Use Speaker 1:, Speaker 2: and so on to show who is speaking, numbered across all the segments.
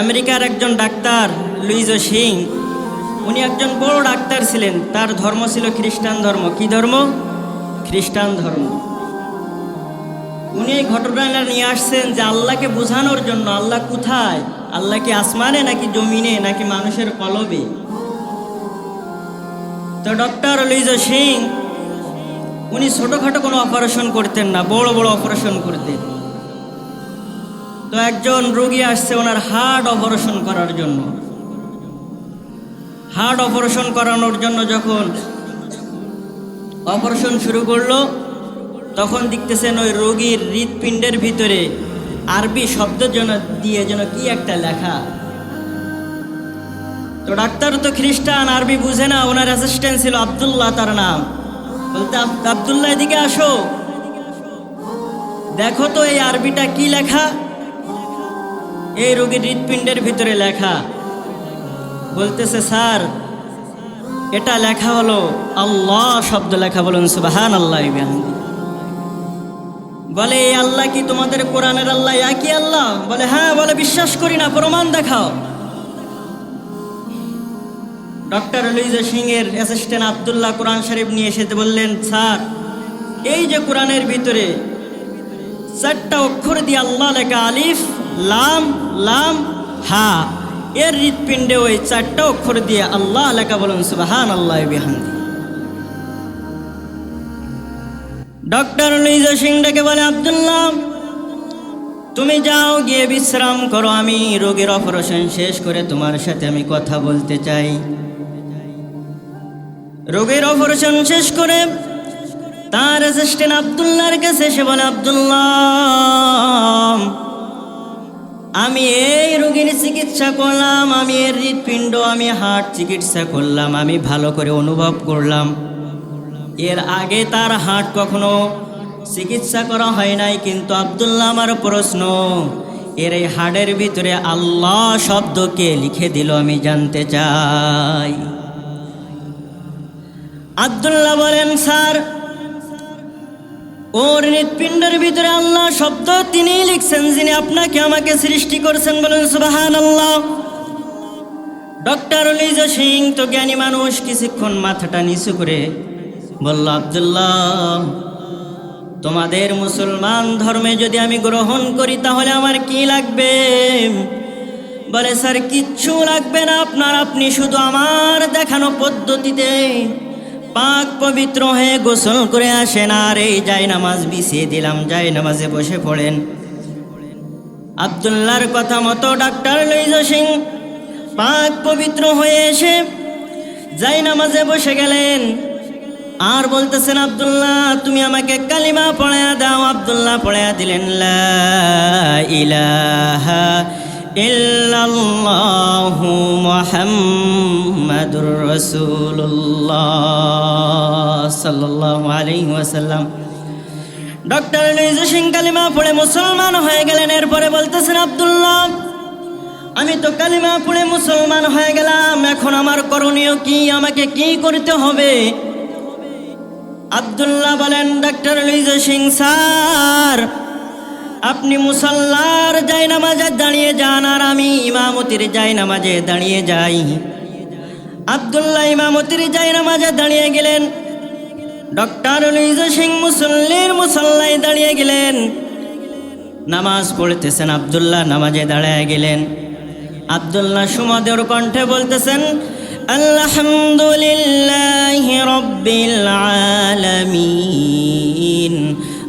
Speaker 1: আমেরিকার একজন ডাক্তার, লুইজো সিং উনি একজন বড় ডাক্তার ছিলেন। তার ধর্ম ছিল খ্রিস্টান ধর্ম। কি ধর্ম? খ্রিস্টান ধর্ম। উনি এই ঘটনাটা নিয়ে আসছেন যে আল্লাহকে বোঝানোর জন্য আল্লাহ কোথায়? আল্লাহ কি আসমানে নাকি জমিনে নাকি মানুষের কলবে? তো ডক্টর লুইজো সিং উনি ছোটোখাটো কোনো অপারেশন করতেন না, বড় বড় অপারেশন করতেন। তো একজন রোগী আসছে ওনার হার্ট অপারেশন করার জন্য। হার্ট অপারেশন করানোর জন্য যখন অপারেশন শুরু করল, তখন দেখতেছেন ওই রোগীর হৃৎপিণ্ডের ভিতরে আরবি শব্দ যেন দিয়ে যেন কি একটা লেখা। তো ডাক্তার তো খ্রিস্টান, আরবি বুঝে না, ওনার অ্যাসিস্ট্যান্ট ছিল আবদুল্লাহ তার নাম। বলতে, "আব- আবদুল্লাহ, এদিকে আসো। দেখো তো এই আরবিটা কি লেখা? এই রোগীর হৃৎপিণ্ডের ভিতরে লেখা। বলতেছে, স্যার, এটা লেখা হলো আল্লাহ শব্দ লেখা। বলুন সুবাহান আল্লাহ বলে, এই আল্লাহ কি তোমাদের কোরআনের আল্লাহ? একই আল্লাহ? বলে হ্যাঁ বলে, বিশ্বাস করি না, প্রমাণ দেখাও। ডক্টর লুইজা সিং এর অ্যাসিস্ট্যান্ট আবদুল্লাহ কোরআন শরীফ নিয়ে এসে বললেন, স্যার, এই যে কোরআনের ভিতরে চারটা অক্ষর দিয়ে আল্লাহ লেখা আলিফ লাম লাম, হা। এর হৃৎপিণ্ডে ওই চারটা অক্ষর দিয়ে আল্লাহ লেখা বলুন সুবাহান আল্লাহ বিহান্দি ডক্টর লুইজা সিং ডেকে বলে, আবদুল্লাহ, তুমি যাও, গিয়ে বিশ্রাম করো। আমি রোগীর অপারেশন শেষ করে তোমার সাথে আমি কথা বলতে চাই। রোগীর অপারেশন শেষ করে তার অ্যাসিস্ট্যান্ট আবদুল্লাহর কাছে এসে বলে, আবদুল্লাহ আমি এই রোগীর চিকিৎসা করলাম, আমি এর হৃৎপিণ্ড, আমি হার্ট চিকিৎসা করলাম, আমি ভালো করে অনুভব করলাম। এর আগে তার হার্ট কখনো চিকিৎসা করা হয় নাই, কিন্তু আবদুল্লাহ আমার প্রশ্ন, এর এই হাড়ের ভিতরে আল্লাহ শব্দকে লিখে দিল আমি জানতে চাই। আবদুল্লাহ বলেন, স্যার ওর হৃৎপিণ্ডের ভিতরে আল্লাহ শব্দ তিনি লিখছেন, যিনি আপনাকে আমাকে সৃষ্টি করছেন বলেন সুবাহান আল্লাহ ডক্টর লিজ সিং তো জ্ঞানী মানুষ, কিছুক্ষণ মাথাটা নিচু করে বলল, আবদুল্লাহ, তোমাদের মুসলমান ধর্মে যদি আমি গ্রহণ করি, তাহলে আমার কি লাগবে? বলে, স্যার, কিচ্ছু লাগবে না, আপনার, আপনি শুধু আমার দেখানো পদ্ধতিতে পাক পবিত্র হয়ে গোসল করে আসেন আর এই যাই নামাজ বিছিয়ে দিলাম, যাই নামাজে বসে পড়েন। আবদুল্লাহর কথা মতো ডাক্তার লইজ সিং, পাক পবিত্র হয়ে এসে যাই নামাজে বসে গেলেন। আর বলতেছেন, আব্দুল্লাহ, তুমি আমাকে কালিমা পড়ায়া দাও। আবদুল্লাহ পড়ায়া দিলেন, লা ইলাহা ইল্লাল্লাহু মুহাম্মাদুর রাসূলুল্লাহ সাল্লাল্লাহু আলাইহি ওয়াসাল্লাম। ডক্টর লিজু সিং কালিমা পড়ে মুসলমান হয়ে গেলেন, এরপরে বলতেছেন আব্দুল্লাহ, আমি তো কালিমা পড়ে মুসলমান হয়ে গেলাম, এখন আমার করণীয় কি, আমাকে কি করতে হবে? আবদুল্লাহ বলেন ডাক্তার লিজু সিং স্যার আপনি মুসল্লার যাই নামাজে দাঁড়িয়ে যান আর আমি ইমামতির যাই নামাজে দাঁড়িয়ে যাই। আবদুল্লাহ ইমামতির যাই নামাজে দাঁড়িয়ে গেলেন। ডক্টর সিং মুসল্লির মুসল্লাই দাঁড়িয়ে গেলেন। নামাজ পড়তেছেন আবদুল্লাহ নামাজে দাঁড়ায় গেলেন। আবদুল্লাহ সুমদের কণ্ঠে বলতেছেন, আলহামদুলিল্লাহ রব্বিল আলামিন।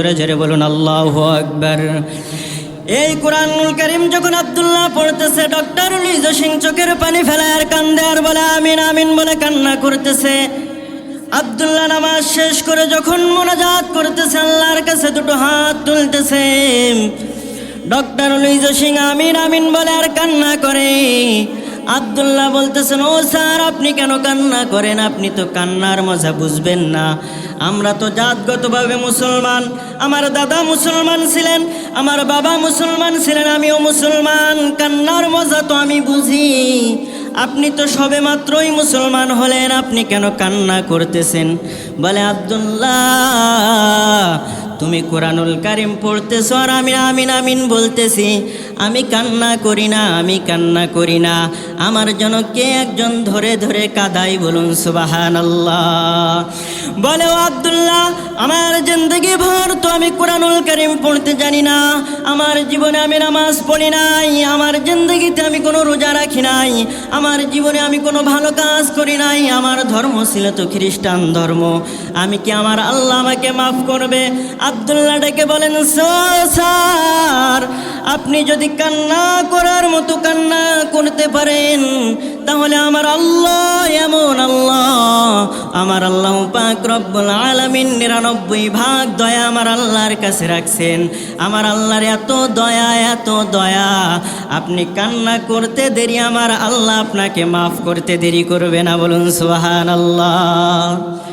Speaker 1: জোরে জোরে বলুন, আল্লাহ আকবার। এই কোরআনুল করিম যখন আব্দুল্লাহ পড়তেছে, ডক্টর লিজ সিং চোখের পানি ফেলায় আর কান্দে আর বলে, আমিন আমিন বলে কান্না করতেছে। আব্দুল্লাহ নামাজ শেষ করে যখন মোনাজাত করতেছে, আল্লাহর কাছে দুটো হাত তুলতেছে। ডক্টর লুইজ সিং আমিন আমিন বলে আর কান্না করে। আবদুল্লাহ বলতেছেন, ও স্যার, আপনি কেন কান্না করেন? আপনি তো কান্নার মজা বুঝবেন না। আমরা তো জাতগতভাবে মুসলমান। আমার দাদা মুসলমান ছিলেন, আমার বাবা মুসলমান ছিলেন, আমিও মুসলমান। কান্নার মজা তো আমি বুঝি। আপনি তো সবে মাত্রই মুসলমান হলেন, আপনি কেন কান্না করতেছেন? বলে আবদুল্লাহ, তুমি কোরআনুল কারিম পড়তেছ আর আমি আমিন আমিন বলতেছি। আমি কান্না করি না আমি কান্না করি না। আমার জন্য কে একজন ধরে ধরে কাদাই বলুন সুবাহান আল্লাহ বলে আবদুল্লাহ আমার জিন্দগি ভর তো আমি কোরআনুল করিম পড়তে জানি না। আমার জীবনে আমি নামাজ পড়ি নাই আমার জিন্দগিতে আমি কোনো রোজা রাখি নাই। আমার জীবনে আমি কোনো ভালো কাজ করি নাই আমার ধর্ম ছিল তো খ্রিস্টান ধর্ম। আমি কি আমার আল্লাহ আমাকে মাফ করবে? আবদুল্লাহ ডেকে বলেন "সো, স্যার আপনি যদি কান্না করার মতো কান্না করতে পারেন। তাহলে আমার আল্লাহ এমন আল্লাহ। আমার আল্লাহ পাক রব্বুল আলামিন নিরানব্বই ভাগ দয়া আমার আল্লাহর কাছে রাখছেন। আমার আল্লাহর এত দয়া এত দয়া। আপনি কান্না করতে দেরি, আমার আল্লাহ আপনাকে মাফ করতে দেরি করবে না বলুন সুবহান আল্লাহ